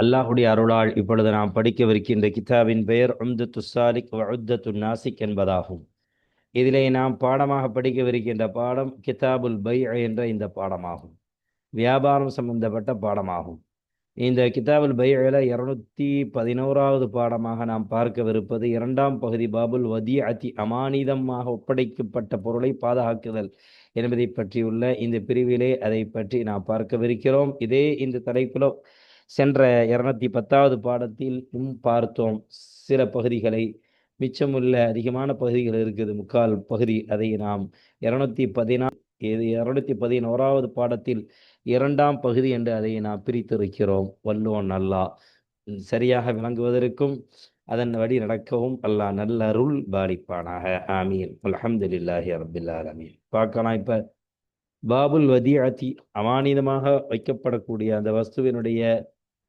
அல்லாஹுடைய அருளால் இப்பொழுது நாம் படிக்கவிருக்கின்ற கிதாபின் பெயர் உம்தத்து சாலிக் உத்தத்து நாசிக் என்பதாகும். இதிலே நாம் பாடமாக படிக்கவிருக்கின்ற பாடம் கிதாபுல் பை என்ற இந்த பாடமாகும். வியாபாரம் சம்பந்தப்பட்ட பாடமாகும். இந்த கிதாபுல் பையில இருநூத்தி பதினோராவது பாடமாக நாம் பார்க்கவிருப்பது இரண்டாம் பகுதி பாபுல் வதி அதி அமானிதமாக ஒப்படைக்கப்பட்ட பொருளை பாதுகாக்குதல். என்பதை பற்றியுள்ள இந்த பிரிவிலே அதை பற்றி நாம் பார்க்கவிருக்கிறோம். இதே இந்த தலைப்பில் சென்ற இருநூத்தி பத்தாவது பாடத்தில் பார்த்தோம். சில பகுதிகளை மிச்சமுள்ள அதிகமான பகுதிகள் இருக்குது. முக்கால் பகுதி அதை நாம் இருநூத்தி பதினாறு இது இருநூத்தி பதினோராவது பாடத்தில் இரண்டாம் பகுதி என்று அதை நாம் பிரித்திருக்கிறோம். வல்லுவன் அல்லா. சரியாக விளங்குவதற்கும் அதன் வழி நடக்கவும் அல்லாஹ் நல்ல அருள் பாலிப்பானாக. ஆமீன். அலமதுல்லாஹி ரபில் ஆலமீன். பார்க்கலாம். இப்ப பாபுல் வதியாத்தி அமானிதமாக வைக்கப்படக்கூடிய அந்த வஸ்துவினுடைய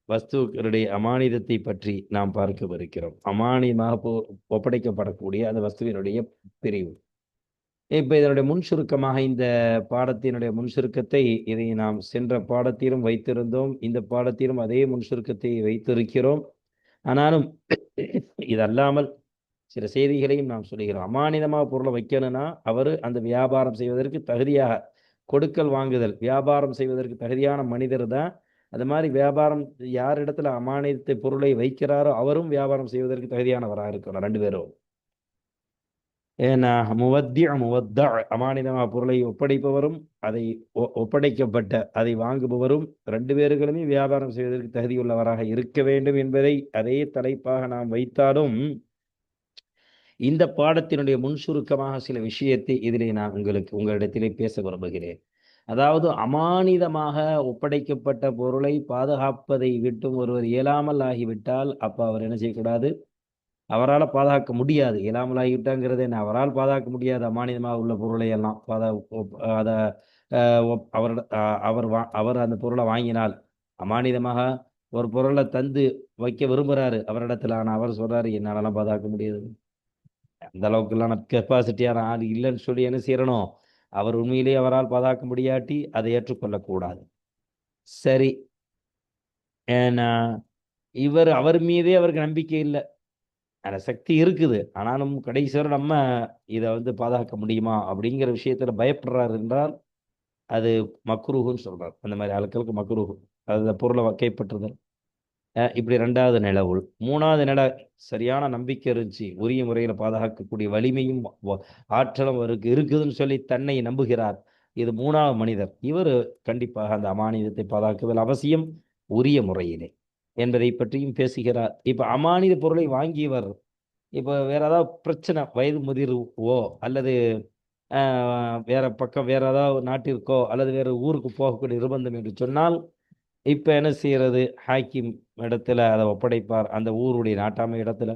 வஸ்துக்களுடைய அமானிதத்தை பற்றி நாம் பார்க்கவிருக்கிறோம். அமானிதமாக ஒப்படைக்கப்படக்கூடிய அந்த வஸ்துவினுடைய பிரிவு. இப்போ இதனுடைய முன் சுருக்கமாக இந்த பாடத்தினுடைய முன் சுருக்கத்தை இதை நாம் சென்ற பாடத்திலும் வைத்திருந்தோம். இந்த பாடத்திலும் அதே முன் சுருக்கத்தை வைத்திருக்கிறோம். ஆனாலும் இதல்லாமல் சில செய்திகளையும் நாம் சொல்லுகிறோம். அமானிதமாக பொருளை வைக்கணும்னா அவர் அந்த வியாபாரம் செய்வதற்கு தகுதியாக கொடுக்கல் வாங்குதல் வியாபாரம் செய்வதற்கு தகுதியான மனிதர் தான். அது மாதிரி வியாபாரம் யார் இடத்துல அமானியத்தை பொருளை வைக்கிறாரோ அவரும் வியாபாரம் செய்வதற்கு தகுதியானவராக இருக்கணும் ரெண்டு பேரும். ஏன்னா முவத்தி முவத்த அமானிதமாக பொருளை ஒப்படைப்பவரும் அதை ஒப்படைக்கப்பட்ட அதை வாங்குபவரும் ரெண்டு பேர்களுமே வியாபாரம் செய்வதற்கு தகுதியுள்ளவராக இருக்க வேண்டும் என்பதை அதே தலைப்பாக நாம் வைத்தாலும் இந்த பாடத்தினுடைய முன் சுருக்கமாக சில விஷயத்தை இதிலே நான் உங்களுக்கு உங்களிடத்திலே பேச விரும்புகிறேன். அதாவது அமானிதமாக ஒப்படைக்கப்பட்ட பொருளை பாதுகாப்பதை விட்டும் ஒருவர் இயலாமல் ஆகிவிட்டால் அப்போ அவர் என்ன செய்யக்கூடாது? அவரால் பாதுகாக்க முடியாது. இயலாமல் ஆகிவிட்டாங்கிறது என்ன அவரால் பாதுகாக்க முடியாது. அமானிதமாக உள்ள பொருளை எல்லாம் பாதா அதை அவர் அவர் வா அவர் அந்த பொருளை வாங்கினால் அமானிதமாக ஒரு பொருளை தந்து வைக்க விரும்புகிறாரு அவரிடத்துல ஆனால் அவர் சொல்கிறாரு என்னாலலாம் பாதுகாக்க முடியாது. அந்த அளவுக்குலாம் கெப்பாசிட்டியான ஆள் இல்லைன்னு சொல்லி என்ன செய்யணும் அவர் உண்மையிலேயே அவரால் பாதாக்க முடியாட்டி அதை ஏற்றுக்கொள்ளக்கூடாது. சரி. ஏன்னா இவர் அவர் மீதே அவருக்கு நம்பிக்கை இல்லை. அந்த சக்தி இருக்குது. ஆனாலும் கடைசி நம்ம இதை வந்து பாதுகாக்க முடியுமா அப்படிங்கிற விஷயத்துல பயப்படுறாரு என்றால் அது மக்ரூகுன்னு சொல்கிறார் அந்த மாதிரி ஆட்களுக்கு மக்ரூகு அது பொருளை கைப்பற்றுதல். இப்படி ரெண்டாவது நிலவுள் மூணாவது நில சரியான நம்பிக்கை இருந்துச்சு. உரிய முறையில் பாதுகாக்கக்கூடிய வலிமையும் ஆற்றலும் அவருக்கு இருக்குதுன்னு சொல்லி தன்னை நம்புகிறார். இது மூணாவது மனிதர். இவர் கண்டிப்பாக அந்த அமானிதத்தை பாதுகாக்குதல் அவசியம் உரிய முறையிலே என்பதை பற்றியும் பேசுகிறார். இப்போ அமானித பொருளை வாங்கியவர் இப்போ வேற ஏதாவது பிரச்சனை வயது முதிர்வோ அல்லது வேற பக்கம் வேற ஏதாவது நாட்டிற்கோ அல்லது வேற ஊருக்கு போகக்கூடிய நிர்பந்தம் என்று சொன்னால் இப்போ என்ன செய்யறது? ஹாக்கிம் இடத்துல அதை ஒப்படைப்பார். அந்த ஊருடைய நாட்டாமை இடத்துல.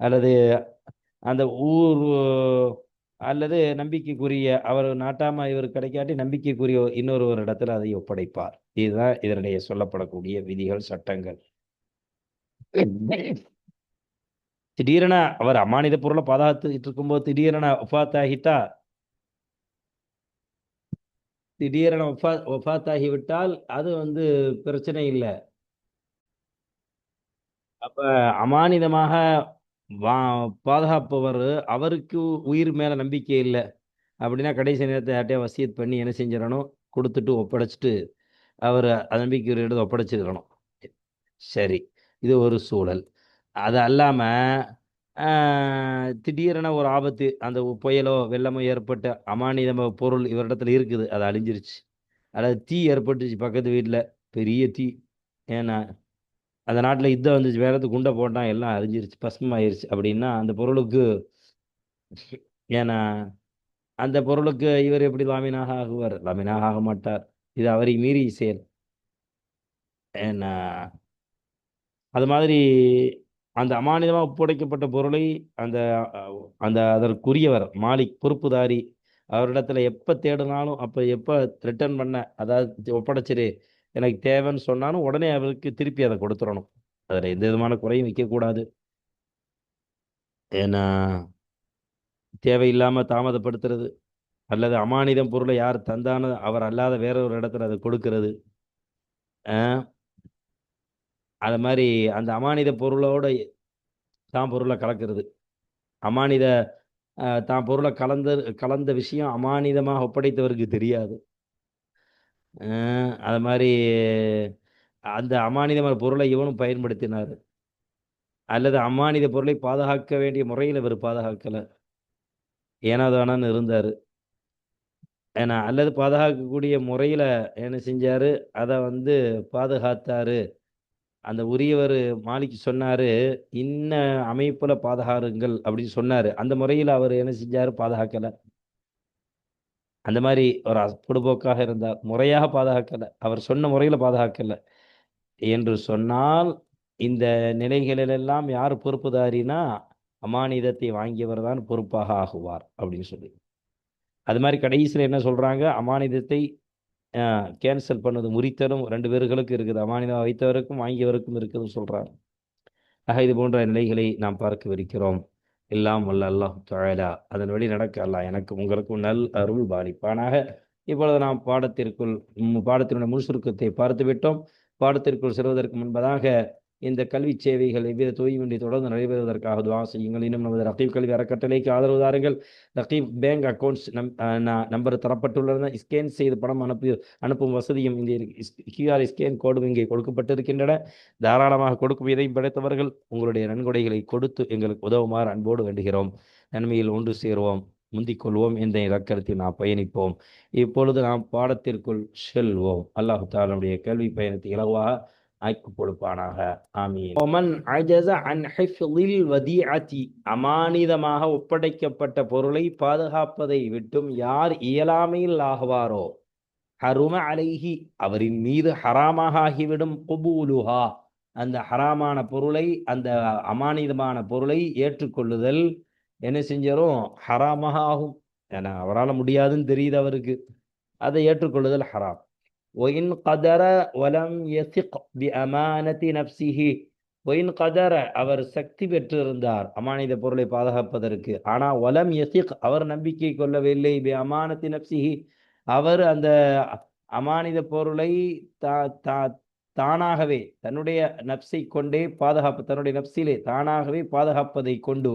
அல்லது அந்த ஊர் அல்லது நம்பிக்கைக்குரிய அவர் நாட்டாம இவர் கிடைக்காட்டி நம்பிக்கைக்குரிய இன்னொரு ஒரு இடத்துல அதை ஒப்படைப்பார். இதுதான் இதனுடைய சொல்லப்படக்கூடிய விதிகள் சட்டங்கள். திடீரென அவர் அமானித பொருளை பாதுகாத்துக்கிட்டு இருக்கும்போது திடீரென ஒஃபாத் திடீரென ஒஃபா ஒஃபாத் ஆகிவிட்டால் அது வந்து பிரச்சனை இல்லை. அப்ப அமானிதமாக வா பாதுகாப்பவர் அவருக்கு உயிர் மேலே நம்பிக்கை இல்லை. அப்படின்னா கடைசி நேரத்தை யார்ட்டையும் வசியத் பண்ணி என்ன செஞ்சிடணும்? கொடுத்துட்டு ஒப்படைச்சிட்டு அவர் நம்பிக்கை இடத்தை ஒப்படைச்சிருக்கணும். சரி இது ஒரு சூழல். அது அல்லாமல் திடீரென ஒரு ஆபத்து அந்த புயலோ வெள்ளமோ ஏற்பட்ட அமானிதம பொருள் இவரிடத்துல இருக்குது. அது அழிஞ்சிருச்சு. அதாவது தீ ஏற்பட்டுச்சு பக்கத்து வீட்டில் பெரிய தீ. ஏன்னா அந்த நாட்டில் யுத்தம் வந்துச்சு. வேறத்து குண்டை போட்டான் எல்லாம் அழிஞ்சிருச்சு. பசுமாயிருச்சு. அப்படின்னா அந்த பொருளுக்கு ஏன்னா அந்த பொருளுக்கு இவர் எப்படி லாமினாக ஆகுவார்? லாமினாக ஆக மாட்டார். இது அவரை மீறி செயல். ஏன்னா அது மாதிரி அந்த அமானிதமாக ஒப்படைக்கப்பட்ட பொருளை அந்த அந்த அதற்குரியவர் மாலிக் பொறுப்புதாரி அவரிடத்துல எப்போ தேடினாலும் அப்போ எப்போ ரிட்டர்ன் பண்ண அதாவது ஒப்படைச்சிரு எனக்கு தேவைன்னு சொன்னாலும் உடனே அவருக்கு திருப்பி அதை கொடுத்துடணும். அதில் எந்த விதமான குறையும் வைக்கக்கூடாது ஏன்னா தேவையில்லாமல் தாமதப்படுத்துறது அல்லது அமானிதம் பொருளை யார் தந்தானோ அவர் அல்லாத வேற ஒரு இடத்துல அதை கொடுக்கறது. அது மாதிரி அந்த அமானித பொருளோட தான் பொருளை கலக்கிறது. அமானித தான் பொருளை கலந்த கலந்த விஷயம் அமானிதமாக ஒப்படைத்தவருக்கு தெரியாது. அது மாதிரி அந்த அமானிதமான பொருளை இவனும் பயன்படுத்தினார். அல்லது அமானித பொருளை பாதுகாக்க வேண்டிய முறையில் இவர் பாதுகாக்கலை. ஏனாதானான்னு இருந்தார். ஏன்னா அல்லது பாதுகாக்கக்கூடிய முறையில் என்ன செஞ்சார்? அதை வந்து பாதுகாத்தாரு. அந்த உரியவர் மாலிக்கு சொன்னார் இன்ன அமைப்பில் பாதுகாருங்கள் அப்படின்னு சொன்னார். அந்த முறையில் அவர் என்ன செஞ்சார்? பாதுகாக்கலை. அந்த மாதிரி ஒரு பொடுபோக்காக இருந்தார் முறையாக பாதுகாக்கலை. அவர் சொன்ன முறையில் பாதுகாக்கலை. என்று சொன்னால் இந்த நிலைகளிலெல்லாம் யார் பொறுப்புதாரினா அமானிதத்தை வாங்கியவர் தான் பொறுப்பாக ஆகுவார் அப்படின்னு சொல்லி. அது மாதிரி கடைசியில் என்ன சொல்கிறாங்க அமானிதத்தை கேன்சல் பண்ணது முறித்தலும் ரெண்டு பேர்களுக்கு இருக்குது. அமானிதம் வைத்தவருக்கும் வாங்கியவருக்கும் இருக்குதுன்னு சொல்கிறாங்க ஆக இது போன்ற நிலைகளை நாம் பார்க்கவிருக்கிறோம். எல்லாம் வல்ல அல்லாஹ் தஆலா. அதன் வழி நடக்க அல்லா எனக்கு உங்களுக்கும் நல் அருள் பாலிப்பானாக. இப்பொழுது நாம் பாடத்திற்குள் பாடத்தினுடைய முழு சுருக்கத்தை பார்த்து விட்டோம் பாடத்திற்குள் செல்வதற்கு முன்பதாக இந்த கல்வி சேவைகள் எவ்வித தூய்மையின்றி தொடர்ந்து நடைபெறுவதற்காக துவா செய்யுங்கள். இன்னும் நமது ரகீப் கல்வி அறக்கட்டளைக்கு ஆதரவு தாருங்கள். ரகீப் பேங்க் அக்கௌண்ட்ஸ் நம் நம்பர் தரப்பட்டுள்ளன. ஸ்கேன் செய்து பணம் அனுப்பி அனுப்பும் வசதியும் இங்கே கியூஆர் ஸ்கேன் கோடும் இங்கே கொடுக்கப்பட்டிருக்கின்றன. தாராளமாக கொடுக்கும் இதையும் படைத்தவர்கள் உங்களுடைய நன்கொடைகளை கொடுத்து எங்களுக்கு உதவுமாறு அன்போடு வேண்டுகிறோம். நன்மையில் ஒன்று சேருவோம். முந்திக் கொள்வோம். என்ற இலக்கணத்தில் நாம் பயணிப்போம். இப்பொழுது நாம் பாடத்திற்குள் செல்வோம். அல்லாஹு தாலுடைய கல்வி பயணத்தை இலவாக ஆக்கி கொடுப்பானாக. ஆமீன். ஒமன் அஜஸ அன் ஹிஃப்லில் வதீஅத்தி அமானிதமாக ஒப்படைக்கப்பட்ட பொருளை பாதுகாப்பதை விட்டும் யார் இயலாமையில் ஆகுவாரோ? ஹரும அலைஹி. அவரின் மீது ஹராமாக ஆகிவிடும். குபூலுஹா. அந்த ஹராமான பொருளை அந்த அமானிதமான பொருளை ஏற்றுக்கொள்ளுதல் என்ன செஞ்சாலும் ஹராமாக ஆகும். ஏன்னா அவரால் முடியாதுன்னு தெரியுது அவருக்கு. அதை ஏற்றுக்கொள்ளுதல் ஹராம். ஒயின் கதர வலம் யசிக் பி அமானதி நப்சிஹி ஒயின் கதர அவர் சக்தி பெற்றிருந்தார். அமானித பொருளை பாதுகாப்பதற்கு. ஆனால் வலம் எசிக் அவர் நம்பிக்கை கொள்ளவில்லை. பி அமானதி நப்சிஹி அவர் அந்த அமானித பொருளை தா தா தானாகவே தன்னுடைய நப்சை கொண்டே பாதுகாப்பு தன்னுடைய நப்சிலே தானாகவே பாதுகாப்பதை கொண்டு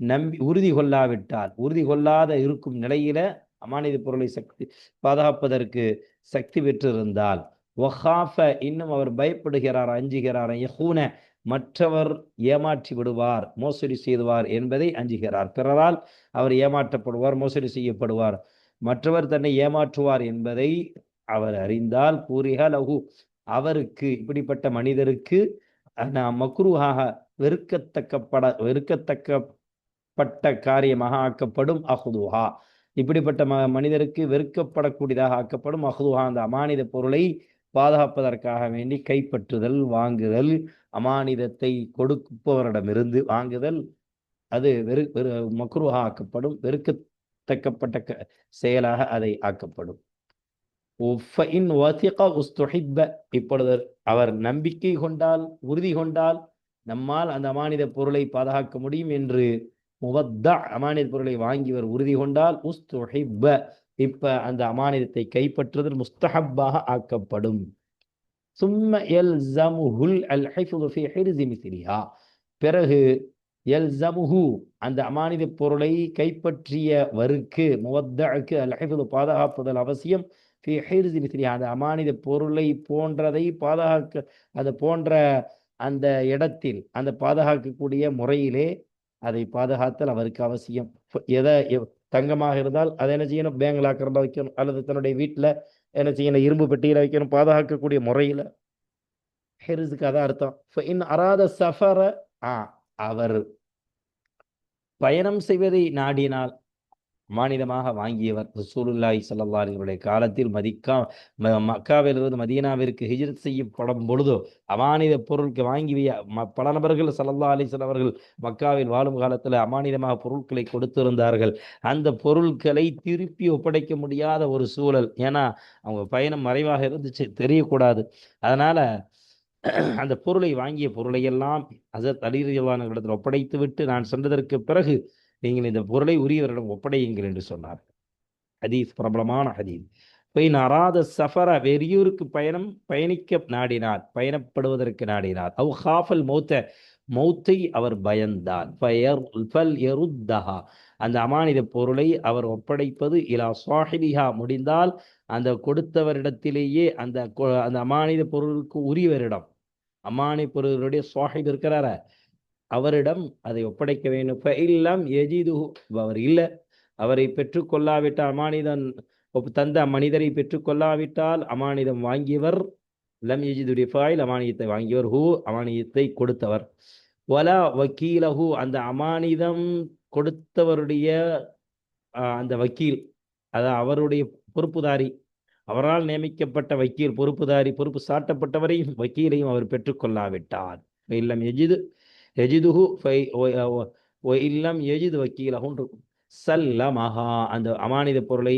நம்பி உறுதி கொள்ளாவிட்டால் உறுதி கொள்ளாத இருக்கும் நிலையில அமானித பொருளை சக்தி பாதுகாப்பதற்கு சக்தி பெற்றிருந்தால் ஒஹாஃப இன்னும் அவர் பயப்படுகிறார் அஞ்சுகிறார் யஹூன மற்றவர் ஏமாற்றி விடுவார் மோசடி செய்துவார் என்பதை அஞ்சுகிறார். பிறரால் அவர் ஏமாற்றப்படுவார் மோசடி செய்யப்படுவார். மற்றவர் தன்னை ஏமாற்றுவார் என்பதை அவர் அறிந்தால் கூறிக லகு அவருக்கு இப்படிப்பட்ட மனிதருக்கு அஹ், மக்ரூஹாக வெறுக்கத்தக்கப்பட வெறுக்கத்தக்கப்பட்ட காரியமாக ஆக்கப்படும் அஹுதுஹா. இப்படிப்பட்ட ம மனிதருக்கு வெறுக்கப்படக்கூடியதாக ஆக்கப்படும் அஹுதுஹா அந்த அமானித பொருளை பாதுகாப்பதற்காக வேண்டி கைப்பற்றுதல் வாங்குதல் அமானிதத்தை கொடுப்பவரிடமிருந்து வாங்குதல் அது வெறு வெறு மக்ரூஹா ஆக்கப்படும் வெறுக்கத்தக்கப்பட்ட க- செயலாக அதை ஆக்கப்படும். இப்பொழுது அவர் நம்பிக்கை கொண்டால் உறுதி கொண்டால் நம்மால் அந்த அமானித பொருளை பாதுகாக்க முடியும் என்று முவத்தா அமானித பொருளை வாங்கியவர் உறுதி கொண்டால் உஸ்துஹிப்ப. இப்ப அந்த அமானியத்தை கைப்பற்றுதல் முஸ்தஹப்பாக ஆக்கப்படும். சும்ம யல்ஸமுஹுல் அல் ஹிஃப்து ஃபீ ஹிர்ஸி பிறகு எல் ஜமுஹு அந்த அமானித பொருளை கைப்பற்றியவருக்கு முவத்தாக்கு அல் ஹிஃப்து பாதுகாப்புதல் அவசியம். ஃபி ஹிர்ஸி அந்த அமானித பொருளை போன்றதை பாதுகாக்க அது போன்ற அந்த இடத்தில் அந்த பாதுகாக்கக்கூடிய முறையிலே அதை பாதுகாத்தல் அவருக்கு அவசியம். எதை தங்கமாக இருந்தால் அதை என்ன செய்யணும்? பேங்கில் லாக்கரில் வைக்கணும். அல்லது தன்னுடைய வீட்டில் என்ன செய்யணும்? இரும்பு பெட்டியில் வைக்கணும். பாதுகாக்கக்கூடிய முறையில். ஹெரிஸுக்கு அதான் அர்த்தம். இன் அராத சஃபர ஆ அவர் பயணம் செய்வதை நாடினால் மானிதமாக வாங்கியவர் ரசூலுல்லாய் சல்லாஹர்களுடைய காலத்தில் மதிக்கா ம- மக்காவிலிருந்து மதீனாவிற்கு ஹிஜ்ரத் செய்யப்படும் பொழுதோ அமானித பொருட்கள் வாங்கி ம- பல நபர்கள் சல்லா அலைஹி அவர்கள் மக்காவில் வாழும் காலத்தில் அமானிதமாக பொருட்களை கொடுத்திருந்தார்கள். அந்த பொருட்களை திருப்பி ஒப்படைக்க முடியாத ஒரு சூழல். ஏன்னா அவங்க பயணம் மறைவாக இருந்துச்சு தெரியக்கூடாது. அதனால அந்த பொருளை வாங்கிய பொருளையெல்லாம் அசத் அலி இடத்தில் ஒப்படைத்து விட்டு நான் சென்றதற்கு பிறகு நீங்கள் இந்த பொருளை உரியவரிடம் ஒப்படையுங்கள் என்று சொன்னார். ஹதீஸ் பிரபலமான ஹதீஸ். பெயின் அராத சஃபர வெறியூருக்கு பயணம் பயணிக்க நாடினார் பயணப்படுவதற்கு நாடினார். அவ் ஹாஃபல் மௌத்த மௌத்தை அவர் பயந்தார். ஃபல் அந்த அமானித பொருளை அவர் ஒப்படைப்பது இலா சாஹிபிஹா முடிந்தால் அந்த கொடுத்தவரிடத்திலேயே அந்த அந்த அமானித பொருளுக்கு உரியவரிடம் அமானி பொருளுடைய சாஹிப் இருக்கிறார? அவரிடம் அதை ஒப்படைக்க வேண்டும். இல்லம் எஜிது அவர் இல்லை. அவரை பெற்றுக்கொள்ளாவிட்டால் அமானிதன் தந்த மனிதரை பெற்றுக்கொள்ளாவிட்டால் அமானிதம் வாங்கியவர் லம் எஜிதுடைய ஃபாயில் அமானியத்தை வாங்கியவர் ஹூ அமானியத்தை கொடுத்தவர். வலா வக்கீலஹு அந்த அமானிதம் கொடுத்தவருடைய அந்த வக்கீல் அதான் அவருடைய பொறுப்புதாரி. அவரால் நியமிக்கப்பட்ட வக்கீல் பொறுப்புதாரி பொறுப்பு சாட்டப்பட்டவரையும் வக்கீலையும் அவர் பெற்றுக்கொள்ளாவிட்டார். இல்லம் எஜிது எஜிதுஹு ஃபை ஒ- இல்லம் எஜிது வக்கீலகும் இருக்கும் சல்லமஹா. அந்த அமானித பொருளை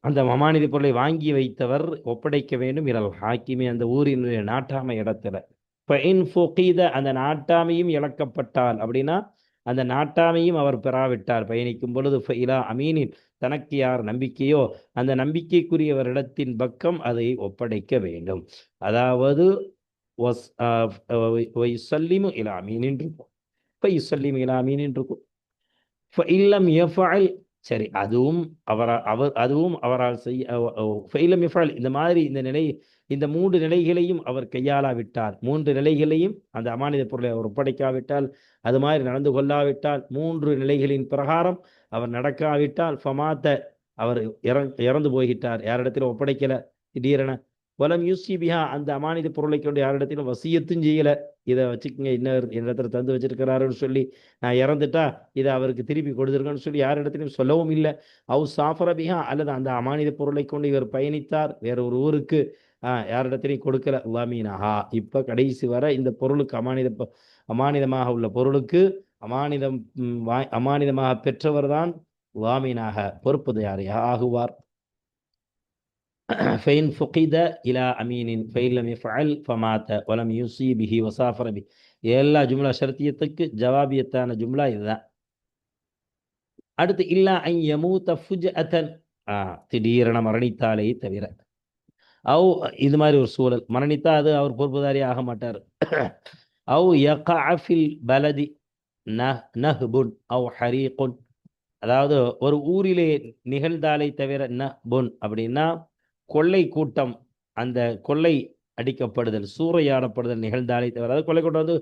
அந்த அமானித பொருளை வாங்கி வைத்தவர் ஒப்படைக்க வேண்டும். இரல் ஹாக்கிமே அந்த ஊரினுடைய நாட்டாமை இடத்துல. ஃபைன் ஃபுகீத அந்த நாட்டாமையும் இழக்கப்பட்டால். அப்படின்னா அந்த நாட்டாமையும் அவர் பெறாவிட்டார். பயணிக்கும் பொழுது ஃபைலா அமீனின் தனக்கு யார் நம்பிக்கையோ அந்த நம்பிக்கைக்குரியவரிடத்தின் பக்கம் அதை ஒப்படைக்க வேண்டும். அதாவது ஒஸ் சொல்லிமு இலா அமீனின் இருக்கும் இப்போ யுசல்லிமு இலா அமீனின் இருக்கும் இல்லம் எஃபால் சரி அதுவும் அவரா அவர் அதுவும் அவரால் செய்ய ஃபைலம் எஃபால் இந்த மாதிரி இந்த நிலை இந்த மூன்று நிலைகளையும் அவர் கையாளாவிட்டால் மூன்று நிலைகளையும் அந்த அமானித பொருளை அவர் ஒப்படைக்காவிட்டால் அது மாதிரி நடந்து கொள்ளாவிட்டால் மூன்று நிலைகளின் பிரகாரம் அவர் நடக்காவிட்டால் ஃபமாத்த அவர் இறந் இறந்து போய்கிட்டார். யாரிடத்திலும் ஒப்படைக்கல திடீரென வலம் யூசிபிஹா அந்த அமானித பொருளை கொண்டு யாரிடத்திலும் வசியத்தும் செய்யலை. இதை வச்சுக்கோங்க இன்னொரு இடத்துல தந்து வச்சிருக்கிறாருன்னு சொல்லி நான் இறந்துட்டா இதை அவருக்கு திருப்பி கொடுத்துருக்கேன்னு சொல்லி யாரிடத்திலும் சொல்லவும் இல்லை. அவு சாஃபர பிஹா அல்லது அந்த அமானித பொருளை கொண்டு இவர் பயணித்தார் வேற ஒரு ஊருக்கு யாரிடத்திலையும் கொடுக்கல. லாமீனஹா இப்போ கடைசி வரை இந்த பொருளுக்கு அமானித அமானிதமாக உள்ள பொருளுக்கு அமானிதம் வா- அமானிதமாக பெற்றவர் தான் வாமீனாக பொறுப்பது யார் ஆகுவார். ஃபெயின் ஃபுகித இலா அமீனின் ஃபெயிலம் ஃபல் ஃபமாத்த வலம் யூசி பிஹி வசாஃபர் பி எல்லா ஜும்லா ஷர்த்தியத்துக்கு ஜவாபியத்தான ஜும்லா இதுதான் அடுத்து இல்லா ஐ யமூத்த ஃபுஜ் அத்தன் ஆ திடீரென மரணித்தாலே தவிர. அவ் இது மாதிரி ஒரு சூழல். மரணித்தா அது அவர் பொறுப்புதாரி ஆக மாட்டார். அவ் யகாஃபில் பலதி நஹ் நஹ்புன் அவ் ஹரீகுன் அதாவது ஒரு ஊரிலே நிகழ்ந்தாலே தவிர ந புன் அப்படின்னா கொள்ளை கூட்டம் அந்த கொள்ளை அடிக்கப்படுதல் சூறையாடப்படுதல் நிகழ்ந்தாலே தவிர அதாவது கொள்ளை கூட்டம் வந்து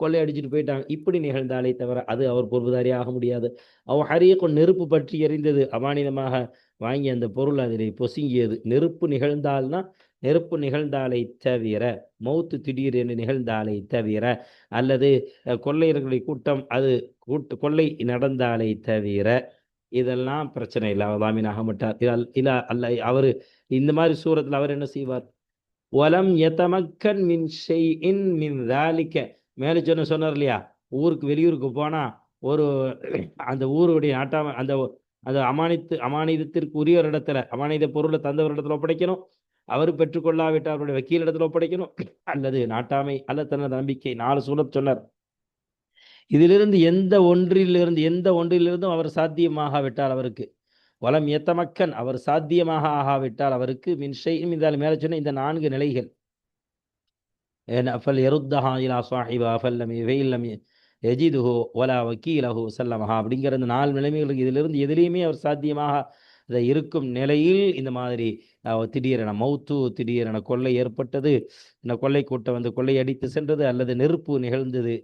கொள்ளை அடிச்சுட்டு போயிட்டாங்க. இப்படி நிகழ்ந்தாலே தவிர அது அவர் பொறுப்புதாரி ஆக முடியாது. அவன் ஹரியக்கும் நெருப்பு பற்றி எறிந்தது அமானிதமாக வாங்கி அந்த பொருள் அதிலே பொசுங்கியது. நெருப்பு நிகழ்ந்தால்னா நெருப்பு நிகழ்ந்தாலை தவிர மௌத்து திடீர் என்று நிகழ்ந்தாலை தவிர அல்லது கொள்ளையர்களுடைய கூட்டம் அது கூட்டு கொள்ளை நடந்தாலை தவிர இதெல்லாம் பிரச்சனை இல்லை. அவர் லாமீன் ஆக மாட்டார் இதால் இல்லை அல்ல அவர் இந்த மாதிரி சூரத்தில் அவர் என்ன செய்வார்? வலம் எத்தமக்கன் மின் ஷெய்இன் மின் தாலிக்க மேலே சொன்ன சொன்னார் இல்லையா? ஊருக்கு வெளியூருக்கு போனால் ஒரு அந்த ஊருடைய நாட்டாம அந்த அந்த அமானித்து அமானிதத்திற்கு உரிய ஒரு இடத்துல அமானித பொருளை தந்தவர் இடத்துல ஒப்படைக்கணும். அவர் பெற்றுக்கொள்ளாவிட்டால் அவருடைய வக்கீல் இடத்துல ஒப்படைக்கணும். அல்லது நாட்டாமை அல்ல தனது நம்பிக்கை. நாலு சூழல் சொன்னார். இதிலிருந்து எந்த ஒன்றிலிருந்து எந்த ஒன்றிலிருந்தும் அவர் சாத்தியமாகாவிட்டால் அவருக்கு. வளம் எத்தமக்கன் அவர் சாத்தியமாக ஆகாவிட்டால் அவருக்கு. மின் இதால் இந்த மேலே சொன்ன இந்த நான்கு நிலைகள். ஏன் அஃபல் எருத்தஹா இலா சாஹிபா ஃபல்லம் வெயில்லம் எஜிதுஹோ ஒலா வக்கீலஹோ சல்லமஹா அப்படிங்கிற இந்த நாலு நிலைமைகளுக்கு இதிலிருந்து எதிலையுமே அவர் சாத்தியமாக அதை இருக்கும் நிலையில் இந்த மாதிரி திடீரென மௌத்து திடீரென கொள்ளை ஏற்பட்டது. இந்த கொள்ளை கூட்டம் வந்து கொள்ளை அடித்து சென்றது அல்லது நெருப்பு நிகழ்ந்தது.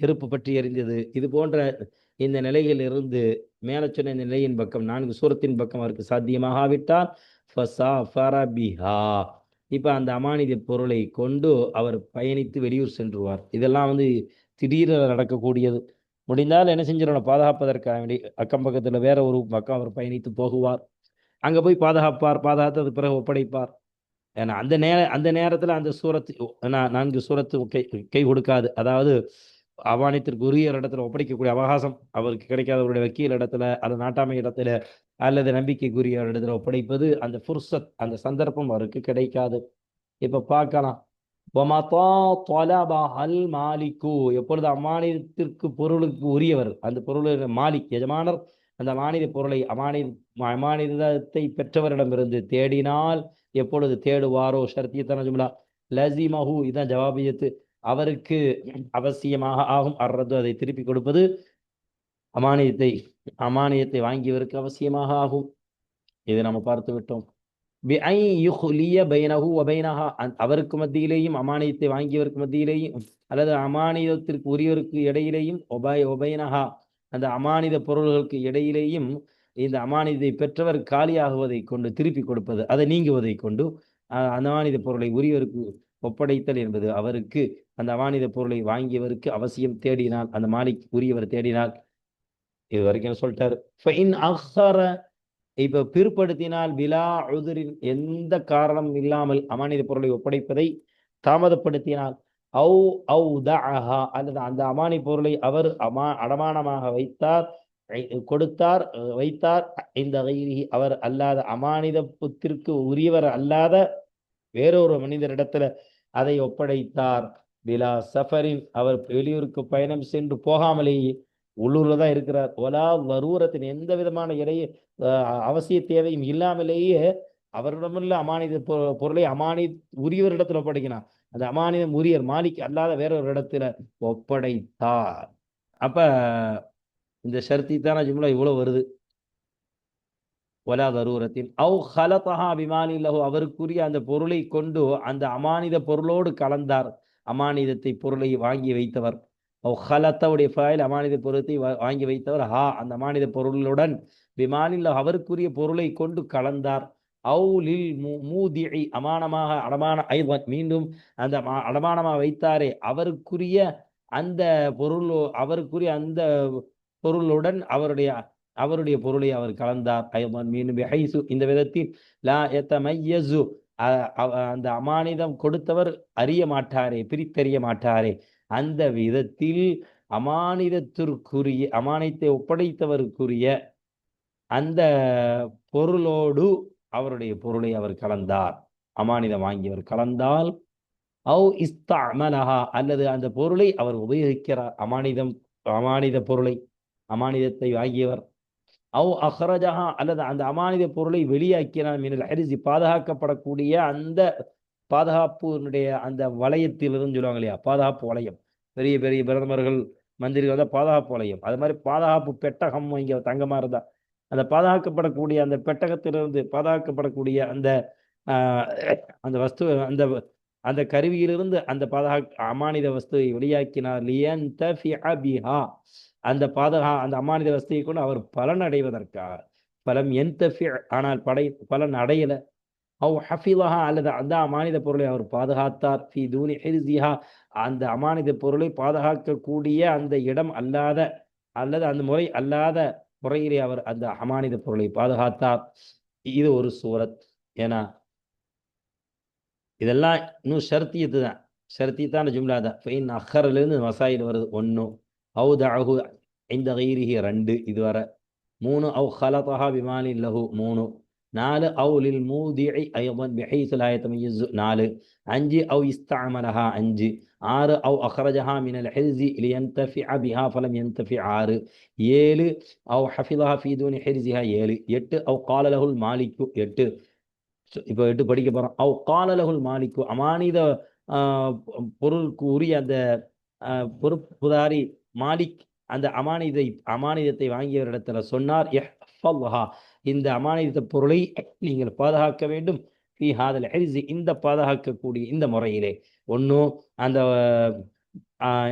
நெருப்பு பற்றி எரிந்தது இது போன்ற இந்த நிலையில் இருந்து மேலே சொன்ன இந்த நிலையின் பக்கம் நான்கு சூரத்தின் பக்கம் அவருக்கு சாத்தியமாகாவிட்டால் ஃபசா பிஹா. இப்போ அந்த அமானித பொருளை கொண்டு அவர் பயணித்து வெளியூர் சென்றுவார். இதெல்லாம் வந்து திடீரென நடக்கக்கூடியது. முடிந்தால் என்ன செஞ்சிடணும்? பாதுகாப்பதற்காக வேண்டி அக்கம் பக்கத்தில் வேற ஒரு பக்கம் அவர் பயணித்து போகுவார். அங்கே போய் பாதுகாப்பார். பாதுகாத்து அது பிறகு ஒப்படைப்பார். ஏன்னா அந்த நேர அந்த நேரத்தில் அந்த சூரத்து நான் நான்கு சூரத்து கை கை கொடுக்காது. அதாவது அவானித்திற்கு உரிய ஒரு இடத்துல ஒப்படைக்கக்கூடிய அவகாசம் அவருக்கு கிடைக்காதவருடைய வக்கீல் இடத்துல அல்லது நாட்டாமை இடத்துல அல்லது நம்பிக்கைக்குரிய ஒரு இடத்துல ஒப்படைப்பது அந்த ஃபுர்சத் அந்த சந்தர்ப்பம் அவருக்கு கிடைக்காது. இப்ப பார்க்கலாம். ஒமதா அல் மாலிக்கு எப்பொழுது அமானியத்திற்கு பொருளுக்கு உரியவர் அந்த பொருள் மாலிக் எஜமானர் அந்த மாநில பொருளை அமானி அமானிதத்தை பெற்றவரிடமிருந்து தேடினால் எப்பொழுது தேடுவாரோ? ஷர்த்தியத்தான ஜும்லா. லசிமஹு இதான் ஜவாபியத்து. அவருக்கு அவசியமாக ஆகும். அர்றது அதை திருப்பி கொடுப்பது அமானியத்தை அமானியத்தை வாங்கியவருக்கு அவசியமாக ஆகும். இதை நம்ம பார்த்து விட்டோம். அவருக்கு மத்தியிலேயும் அமானியத்தை வாங்கியவருக்கு மத்தியிலேயும் அல்லது அமானியத்திற்கு உரியவருக்கு இடையிலேயும் ஒபய ஒபைனஹா அந்த அமானித பொருள்களுக்கு இடையிலேயும் இந்த அமானியத்தை பெற்றவர் காலியாகுவதை கொண்டு திருப்பி கொடுப்பது அதை நீங்குவதை கொண்டு அஹ், அந்த அமானித பொருளை உரியவருக்கு ஒப்படைத்தல் என்பது அவருக்கு அந்த அமானித பொருளை வாங்கியவருக்கு அவசியம் தேடினால் அந்த மாலிக் உரியவர் தேடினால். இது வரைக்கும் சொல்லிட்டாரு? ஃபைன் இப்ப பிற்படுத்தினால் விலா உதிரின் எந்த காரணம் இல்லாமல் அமானித பொருளை ஒப்படைப்பதை தாமதப்படுத்தினால் ஔ ஔ தஹா அல்லது அந்த அமானி பொருளை அவர் அமா அடமானமாக வைத்தார் கொடுத்தார் அஹ், வைத்தார். இந்த அவர் அல்லாத அமானிதத்திற்கு உரியவர் அல்லாத வேறொரு மனிதரிடத்துல அதை ஒப்படைத்தார். பிலா சஃபரின் அவர் வெளியூருக்கு பயணம் சென்று போகாமலேயே உள்ளூர்ல தான் இருக்கிறார். ஒலா வரூரத்தின் எந்த விதமான இடைய அவசிய தேவையும் இல்லாமலேயே அவரிடமுள்ள அமானித பொ- பொருளை அமானி உரியவரிடத்துல ஒப்படைக்கினார் அந்த அமானிதம் உரியர் மாலிக் அல்லாத வேறொரு இடத்துல ஒப்படைத்தார். அப்ப இந்த ஷர்த்தி தான ஜும்லா இவ்வளவு வருது. ஒலா தரூரத்தின் அவு ஹலதஹா பிமானி லஹு அவருக்குரிய அந்த பொருளை கொண்டு அந்த அமானித பொருளோடு கலந்தார். அமானிதத்தை பொருளை வாங்கி வைத்தவர். ஓ ஹலத்தவுடைய ஃபைல் அமானித பொருளத்தை வாங்கி வைத்தவர். ஹா அந்த அமானித பொருளுடன் விமானில் அவருக்குரிய பொருளை கொண்டு கலந்தார். அவுலில் மூ அமானமாக அடமான ஐ மீண்டும் அந்த அடமானமாக வைத்தாரே. அவருக்குரிய அந்த பொருள் அவருக்குரிய அந்த பொருளுடன் அவருடைய அவருடைய பொருளை அவர் கலந்தார். ஐவன் இந்த விதத்தில் லா எத்தமையசு அந்த அமானிதம் கொடுத்தவர் அறிய மாட்டாரே பிரித்தறிய மாட்டாரே. அந்த விதத்தில் அமானிதத்திற்குரிய அமானித்தை ஒப்படைத்தவருக்குரிய அந்த பொருளோடு அவருடைய பொருளை அவர் கலந்தார். அமானிதம் வாங்கியவர் கலந்தால் அவு இஸ்தமலஹா அல்லது அந்த பொருளை அவர் உபயோகிக்கிறார். அமானிதம் அமானித பொருளை அமானிதத்தை வாங்கியவர். அவ் அஹ்ரஜஹா அல்லது அந்த அமானித பொருளை வெளியாக்கினான் மினல் ஹரிசி பாதுகாக்கப்படக்கூடிய அந்த பாதுகாப்புனுடைய அந்த வளையத்திலிருந்து சொல்லுவாங்க இல்லையா? பாதுகாப்பு வளையம். பெரிய பெரிய பிரதமர்கள் மந்திரிகள் தான் பாதுகாப்பு வளையம். அது மாதிரி பாதுகாப்பு பெட்டகம் இங்கே தங்கமாக இருந்தா. அந்த பாதுகாக்கப்படக்கூடிய அந்த பெட்டகத்திலிருந்து பாதுகாக்கப்படக்கூடிய அந்த அந்த வஸ்து அந்த அந்த கருவியிலிருந்து அந்த பாதகா அமானித வஸ்துவை வெளியாக்கினார். லியன்தஃபிஅ பிஹா. அந்த பாதகா அந்த அமானித வஸ்துவை கொண்டு அவர் பலன் அடைவதற்காக. பலம் எந்த ஆனால் படை பலன் அடையல. அவ் ஹஃபிலஹா அல்லது அந்த அமானித பொருளை அவர் பாதுகாத்தார். ஃபி தூனி ஹிர்ஸிஹா. அந்த அமானித பொருளை பாதுகாக்கக்கூடிய அந்த இடம் அல்லாத அல்லது அந்த முறை அல்லாத முறையிலே அவர் அந்த அமானித பொருளை பாதுகாத்தார். இது ஒரு சூரத். ஏன்னா இதெல்லாம் இன்னும் ஷர்த்தியத்து தான் ஷர்த்தித்தான ஜும்லா தான் ஃபெயின் அஹர்லேருந்து மசாயில் வருது ஒன்று அவு தகு இந்த கயிரிஹி ரெண்டு இது வர மூணு அவு ஹலதஹா விமானி லஹு மூணு நாலு அவு லில் மூதிஐ ஐபன் பிஹை சுலாயத்தமையு நாலு அஞ்சு அவு இஸ்தாமலஹா அஞ்சு ஆறு அவு அஹ்ரஜஹா மினல் ஹெல்சி இல் என்தஃபி அபிஹா ஃபலம் என்தஃபி ஆறு ஏழு அவு ஹஃபிதஹா ஃபீதூனி ஹெரிசிஹா ஏழு எட்டு அவு காலலஹுல் மாலிக்கு எட்டு இப்போ எட்டு படிக்க போகிறோம் அவ் காலலகுல் மாலிக்கு அமானித பொருளுக்கு உரிய அந்த பொறுப்புதாரி மாலிக் அந்த அமானிதை அமானிதத்தை வாங்கியவரிடத்துல சொன்னார் இஹ்ஃபல்ஹா இந்த அமானித பொருளை நீங்கள் பாதுகாக்க வேண்டும். ஃபீ ஹாதல் ஹெரிசி இந்த பாதுகாக்கக்கூடிய இந்த முறையிலே. ஒன்றும் அந்த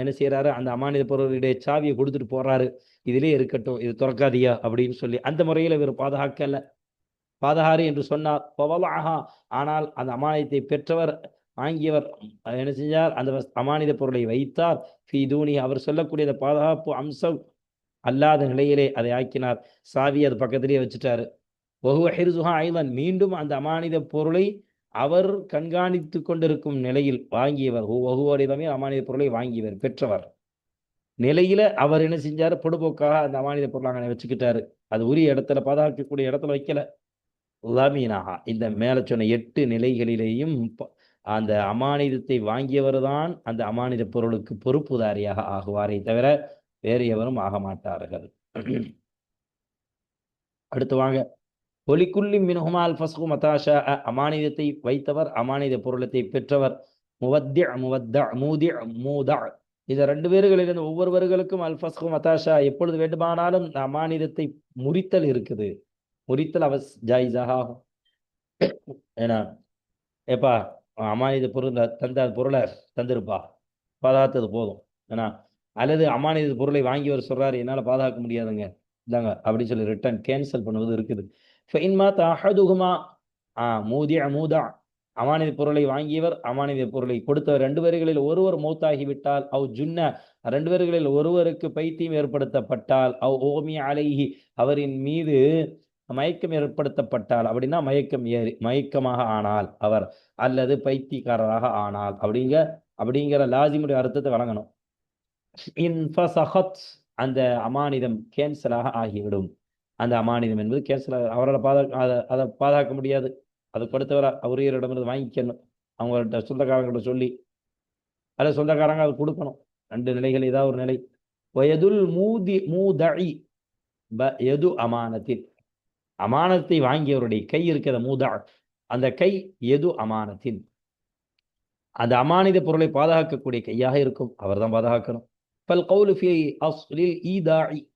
என்ன செய்கிறாரு அந்த அமானித பொருளுடைய சாவியை கொடுத்துட்டு போறாரு. இதிலே இருக்கட்டும் இது திறக்காதியா? அப்படின்னு சொல்லி அந்த முறையில் இவர் பாதுகாக்கலை. பாதகாரி என்று சொன்னார். ஃபவலஅஹா. ஆனால் அந்த அமானியத்தை பெற்றவர் வாங்கியவர் என்ன செஞ்சார்? அந்த அமானித பொருளை வைத்தார். ஃபி தூனி அவர் சொல்லக்கூடிய அந்த பாதுகாப்பு அம்சம் அல்லாத நிலையிலே அதை ஆக்கினார். சாவி அது பக்கத்திலேயே வச்சுட்டாரு. ஒஹுவ ஹிர்சுஹா ஐவன் மீண்டும் அந்த அமானித பொருளை அவர் கண்காணித்து கொண்டிருக்கும் நிலையில் வாங்கியவர். ஒவ்வொருமே அமானித பொருளை வாங்கியவர் பெற்றவர். நிலையில அவர் என்ன செஞ்சார்? பொடுபோக்காக அந்த அமானித பொருளாக வச்சுக்கிட்டாரு. அது உரிய இடத்துல பாதுகாக்கக்கூடிய இடத்துல வைக்கல. லமீனஹா இந்த மேலே சொன்ன எட்டு நிலைகளிலேயும் அந்த அமானிதத்தை வாங்கியவர் தான் அந்த அமானித பொருளுக்கு பொறுப்புதாரியாக ஆகுவாரே தவிர வேறு எவரும் ஆக மாட்டார்கள். அடுத்து வாங்க. ஒலிக்குள்ளி மினுகுமால் ஃபஸ்கு மதாஷா அமானிதத்தை வைத்தவர் அமானித பொருளத்தை பெற்றவர். முவத்தி முவத்த மூதி மூதா. இந்த ரெண்டு பேர்களிலிருந்து ஒவ்வொருவர்களுக்கும் அல்ஃபஸ்கு மதாஷா எப்பொழுது வேண்டுமானாலும் இந்த அமானிதத்தை முறித்தல் இருக்குது. முறித்தல் அவஸ் ஜாயிஸாக ஆகும். ஏன்னா ஏப்பா அமானித பொருள் தந்த பொருளை தந்திருப்பா. பாதுகாத்தது போதும். ஏன்னா அல்லது அமானித பொருளை வாங்கியவர் சொல்றாரு என்னால் பாதுகாக்க முடியாதுங்க. இந்தாங்க அப்படின்னு சொல்லி ரிட்டர்ன் கேன்சல் பண்ணுவது இருக்குது. ஃபைன்மா தஹதுகுமா ஆ மூதி அமூதா அமானித பொருளை வாங்கியவர் அமானித பொருளை கொடுத்தவர் ரெண்டு பேர்களில் ஒருவர் மௌத்தாகிவிட்டால் அவ் ஜுன்ன ரெண்டு பேர்களில் ஒருவருக்கு பைத்தியம் ஏற்படுத்தப்பட்டால் அவ் ஓமி அலைஹி அவரின் மீது மயக்கம் ஏற்படுத்தப்பட்டால் அப்படின்னா மயக்கம் ஏறி மயக்கமாக ஆனால் அவர் அல்லது பைத்தியக்காரராக ஆனால் அப்படிங்க அப்படிங்கிற லாஜிமுடைய அர்த்தத்தை வழங்கணும். இன்ஃபசஹத் அந்த அமானிதம் கேன்சலாக ஆகிவிடும். அந்த அமானிதம் என்பது கேன்சல் அவரால் பாதா அதை அதை பாதுகாக்க முடியாது. அது கொடுத்தவரை உரியரிடமிருந்து வாங்கிக்கணும். அவங்கள்ட்ட சொந்தக்காரங்கிட்ட சொல்லி அதில் சொந்தக்காரங்க அது கொடுக்கணும். ரெண்டு நிலைகள் ஏதாவது ஒரு நிலை. வயதுல் மூதி மூதழி ப எது அமானத்தில் அமானத்தை வாங்கியவருடைய கை இருக்கிற மூதா அந்த கை எது? அமானத்தின். அந்த அமானித பொருளை பாதுகாக்கக்கூடிய கையாக இருக்கும். அவர் தான் பாதுகாக்கணும். பல் கவுலு ஃபி அஸ்லில்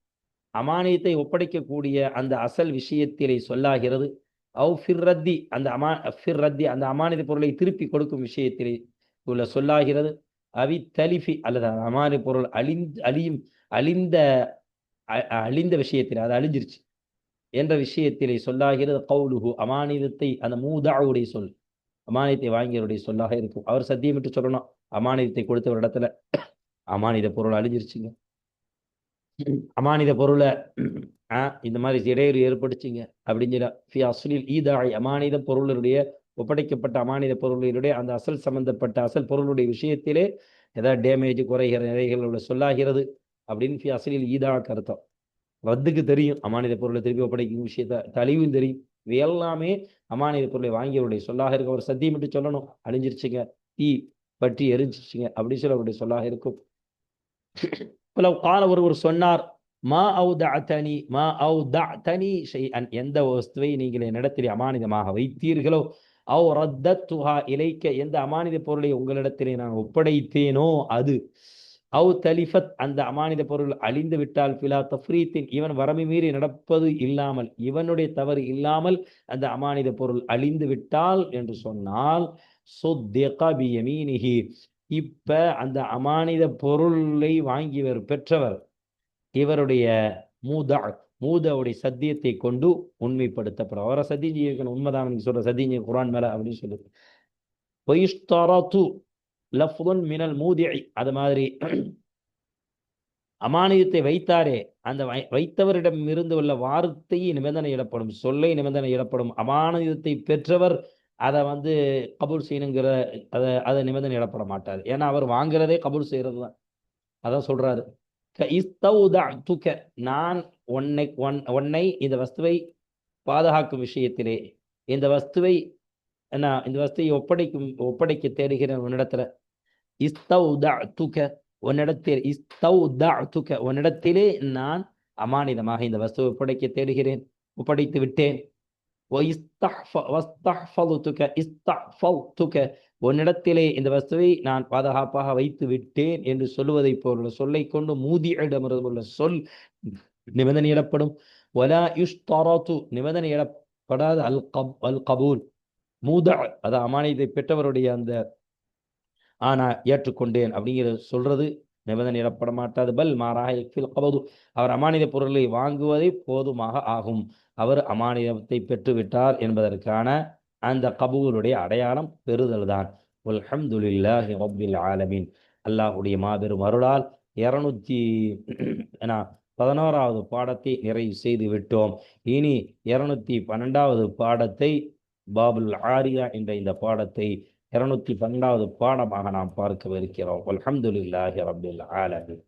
அமானியத்தை ஒப்படைக்கக்கூடிய அந்த அசல் விஷயத்திலே சொல்லாகிறது. அவு ஃபிர்ரத்தி அந்த அமா ஃபிர்ரத்தி அந்த அமானித பொருளை திருப்பி கொடுக்கும் விஷயத்திலே உள்ள சொல்லாகிறது. அவி தலிஃபி அல்லது அமானி பொருள் அழிந்து அழியும் அழிந்த அழிந்த விஷயத்தில் அது அழிஞ்சிருச்சு. என்ற விஷயத்திலே சொல்லாகிறது கவுலுஹு அமானிதத்தை அந்த மூதாவுடைய சொல். அமானியத்தை வாங்கியவருடைய சொல்லாக இருக்கும். அவர் சத்தியமிட்டு சொல்லணும். அமானிதத்தை கொடுத்த ஒரு இடத்துல அமானித பொருள் அழிஞ்சிருச்சுங்க. அமானித பொருளை இந்த மாதிரி இடையூறு ஏற்படுச்சுங்க. அப்படின்னு ஃபி அசுலில் ஈதாய் அமானித பொருளுடைய ஒப்படைக்கப்பட்ட அமானித பொருளினுடைய அந்த அசல் சம்பந்தப்பட்ட அசல் பொருளுடைய விஷயத்திலே ஏதாவது டேமேஜ் குறைகிற நிறைகள் சொல்லாகிறது அப்படின்னு ஃபி அசலில் ஈதா கருத்தம் ரத்துக்கு தெரியும் அமானித பொருளை திருப்பி ஒப்படைக்கும் விஷயத்த தெளிவும் தெரியும். இது எல்லாமே அமானித பொருளை வாங்கியவருடைய சொல்லாக இருக்க ஒரு மட்டும் சொல்லணும். அழிஞ்சிருச்சுங்க. தீ பற்றி எரிஞ்சிருச்சுங்க. அப்படின்னு சொல்லி அவருடைய சொல்லாக இருக்கும். கால ஒருவர் சொன்னார் மா அவுதனி மா அவுதனி அன் எந்த வஸ்துவை நீங்கள் என்னிடத்தில் அமானிதமாக வைத்தீர்களோ அவ் துஹா இலைக்க எந்த அமானித பொருளை உங்களிடத்திலே நான் ஒப்படைத்தேனோ அது அவு தலிஃபத் அந்த அமானித பொருள் அழிந்து விட்டால் பிலா தஃப்ரீத்தின் இவன் வரமை மீறி நடப்பது இல்லாமல் இவனுடைய தவறு இல்லாமல் அந்த அமானித பொருள் அழிந்து விட்டால் என்று சொன்னால் சொத்தியமினிஹி இப்ப அந்த அமானித பொருளை வாங்கியவர் பெற்றவர் இவருடைய மூதா மூதாவுடைய சத்தியத்தை கொண்டு உண்மைப்படுத்தப்படும் அவரை சத்தியம் செய்யணும் உண்மைதான். நீங்க சொல்ற சத்தியம் குரான் மேல அப்படின்னு சொல்லுது. லஃபுன் மினல் மூதி அது மாதிரி அமானியத்தை வைத்தாரே அந்த வைத்தவரிடம் இருந்து உள்ள வார்த்தை நிபந்தனை இடப்படும் சொல்லை நிபந்தனை இடப்படும் அமானியத்தை பெற்றவர் அதை வந்து கபூல் செய்யணுங்கிற அதை அதை நிபந்தனை இடப்பட மாட்டார். ஏன்னா அவர் வாங்குறதே கபூல் செய்கிறது தான் அதான் சொல்றாரு. துக்க நான் உன்னை ஒன் உன்னை இந்த வஸ்துவை பாதுகாக்கும் விஷயத்திலே இந்த வஸ்துவை என்ன இந்த வஸ்துவை ஒப்படைக்கும் ஒப்படைக்க தேடுகிறேன் உன்னிடத்துல. இஸ்தௌதா உன்னிடத்தில் இஸ்தௌதா துக்க உன்னிடத்திலே நான் அமானிதமாக இந்த வஸ்துவை ஒப்படைக்க தேடுகிறேன் ஒப்படைத்து விட்டேன். உன்னிடத்திலே இந்த வஸ்துவை நான் பாதுகாப்பாக வைத்து விட்டேன் என்று சொல்லுவதை போல சொல்லை கொண்டு மூதியிடமிருந்துள்ள சொல் நிபந்தனையிடப்படும் ஒலா யுஷ்தராத்து நிபந்தனையிடப்படாத அல் கப் அல் கபூல். மூத அது அமானியத்தை பெற்றவருடைய அந்த ஆனா ஏற்றுக்கொண்டேன் அப்படிங்கிற சொல்றது நிபந்தனையிடப்பட மாட்டாது பல் மாறாக கபது. அவர் அமானித பொருளை வாங்குவதே போதுமாக ஆகும். அவர் அமானிதத்தை பெற்றுவிட்டார் என்பதற்கான அந்த கபூலுடைய அடையாளம் பெறுதல் தான் அல்ஹம்துலில்லாஹி ரப்பில் ஆலமீன். அல்லாஹுடைய மாபெரும் அருளால் இரநூத்தி பதினோராவது பாடத்தை நிறைவு செய்து விட்டோம் இனி இருநூத்தி பன்னெண்டாவது பாடத்தை பாபுல் ஆரியா என்ற இந்த பாடத்தை இருநூத்தி பன்னெண்டாவது பாடமாக நாம் பார்க்கவிருக்கிறோம். அலமதுல்லாஹி ரபில் ஆலமின்.